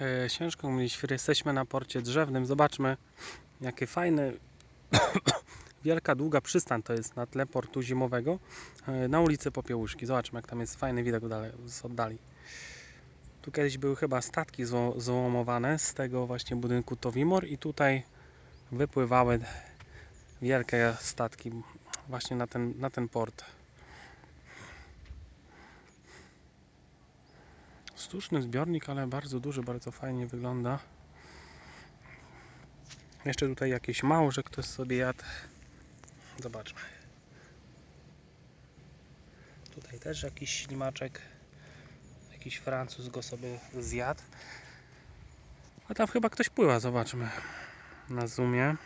E, mówić, świr, jesteśmy na porcie drzewnym. Zobaczmy, jakie fajne, wielka, długa przystań to jest na tle portu zimowego e, na ulicy Popiełuszki. Zobaczmy, jak tam jest fajny widok z oddali. Tu kiedyś były chyba statki zło- złomowane z tego właśnie budynku Towimor i tutaj wypływały wielkie statki właśnie na ten, na ten port. Sztuczny zbiornik, ale bardzo duży, bardzo fajnie wygląda. Jeszcze tutaj jakieś mało, że ktoś sobie jadł. Zobaczmy. Tutaj też jakiś ślimaczek. Jakiś Francuz go sobie zjadł. A tam chyba ktoś pływa, zobaczmy. Na zoomie.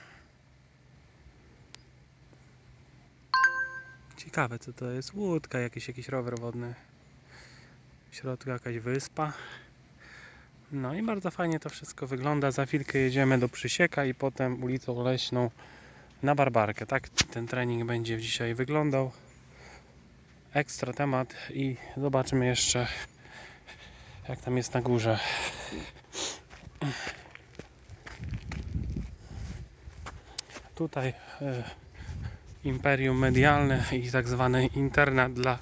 Ciekawe co to jest. Łódka, jakiś, jakiś rower wodny. W środku jakaś wyspa. No i bardzo fajnie to wszystko wygląda. Za chwilkę jedziemy do Przysieka i potem ulicą Leśną na Barbarkę. Tak ten trening będzie dzisiaj wyglądał. Ekstra temat i zobaczymy jeszcze jak tam jest na górze. Tutaj e, Imperium Medialne i tak zwany internat dla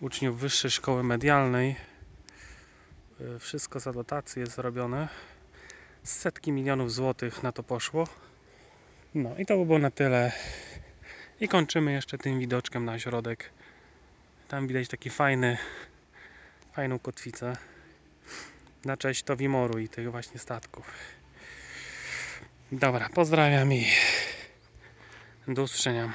uczniów Wyższej Szkoły Medialnej. Y, Wszystko za dotacje jest zrobione. Setki milionów złotych na to poszło. No i to by było na tyle. I kończymy jeszcze tym widoczkiem na środek. Tam widać taki fajny, fajną kotwicę. Na cześć Towimoru i tych właśnie statków. Dobra, pozdrawiam i do usłyszenia.